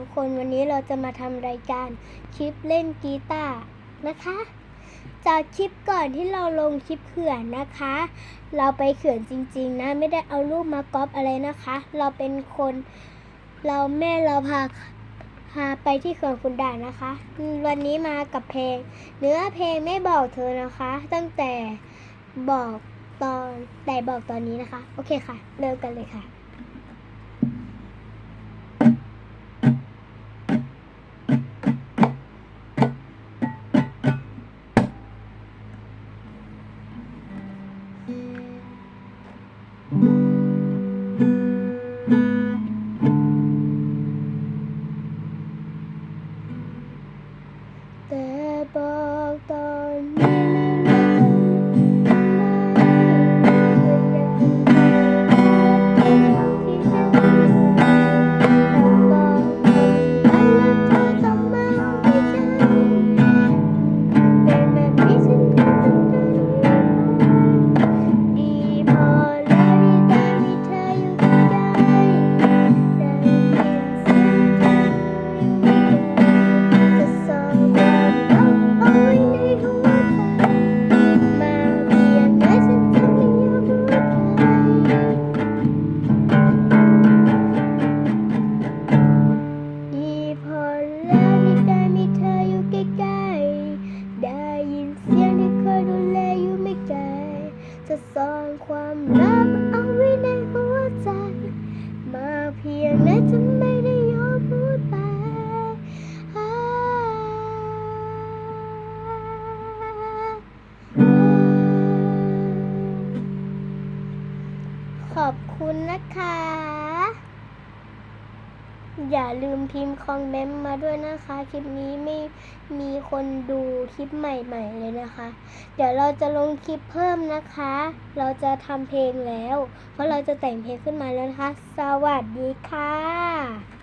ทุกคนวันนี้เราจะมาทำรายการคลิปเล่นกีตาร์นะคะ จากคลิปก่อนที่เราลงคลิปเขื่อนนะคะ เราไปเขื่อนจริง ๆ นะไม่ได้เอารูปมาก๊อปอะไรนะคะ เราเป็นคนเราแม่เราพาพาไปที่เขื่อนคุณด่านนะคะ วันนี้มากับเพลง เนื้อเพลงไม่บอกเธอนะคะ ตั้งแต่บอกตอนแต่บอกตอนนี้นะคะ โอเคค่ะ เริ่มกันเลยค่ะ แต่บ จะซ่อนความรักเอาไว้ในหัวใจ มาเพียงไหนจะไม่ได้ยอมพูดไปขอบคุณนะคะ อย่าลืมพิมพ์คอมเมนต์มาด้วยนะคะ คลิปนี้ไม่มีคนดูคลิปใหม่ ๆ เลยนะคะ เดี๋ยวเราจะลงคลิปเพิ่มนะคะ เราจะทำเพลงแล้ว เพราะเราจะแต่งเพลงขึ้นมาแล้วนะคะ สวัสดีค่ะ